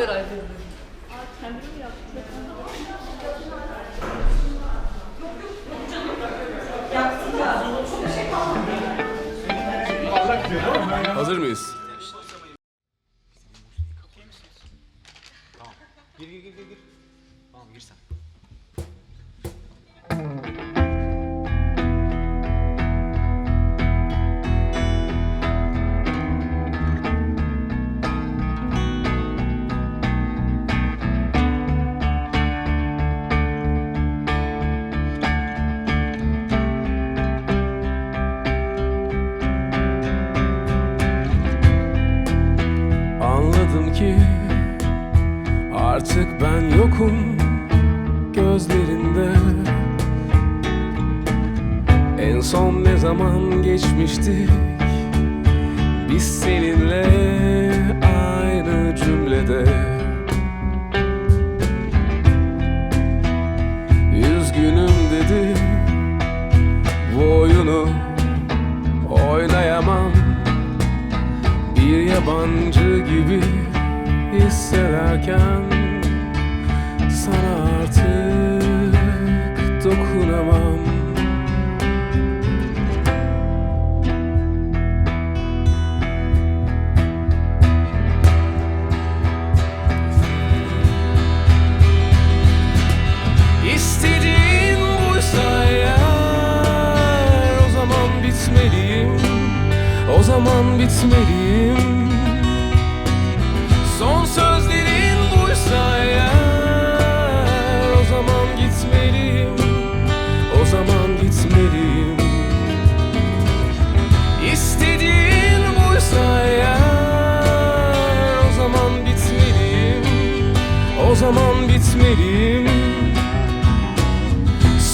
merak ediyorum. Kendim yaptım. Hazır mıyız? Gir gir gir gir. gir. Tamam gir sen. artık ben yokum gözlerinde. En son ne zaman geçmiştik biz seninle aynı cümlede. Üzgünüm dedi bu oyunu oynayamam bir yabancı gibi hissederken sana artık dokunamam. İstediğin buysa eğer o zaman bitmeliyim. O zaman bitmeliyim O zaman bitmeliyim.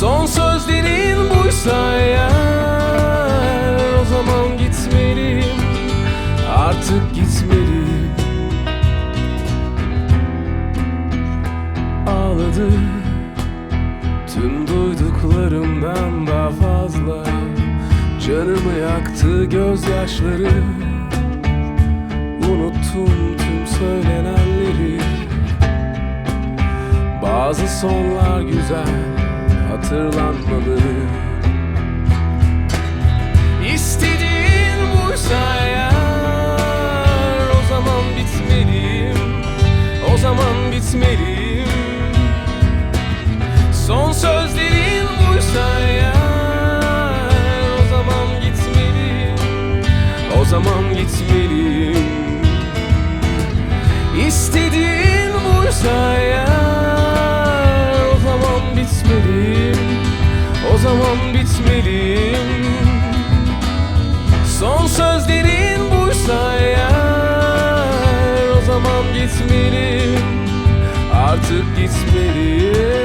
Son sözlerin buysa eğer O zaman gitmeliyim. Artık gitmeliyim. Ağladı. Tüm duyduklarımdan daha fazla. Canımı yaktı gözyaşları. Unuttum tüm söylenenleri Bazı sonlar güzel hatırlanmalı. İstediğin buysa eğer O zaman bitmeliyim. O zaman bitmeliyim. Son sözlerin buysa eğer O zaman gitmeliyim. O zaman gitmeliyim. İstediğin buysa eğer bitmeliyim. Son sözlerin buysa eğer O zaman gitmeliyim. Artık gitmeliyim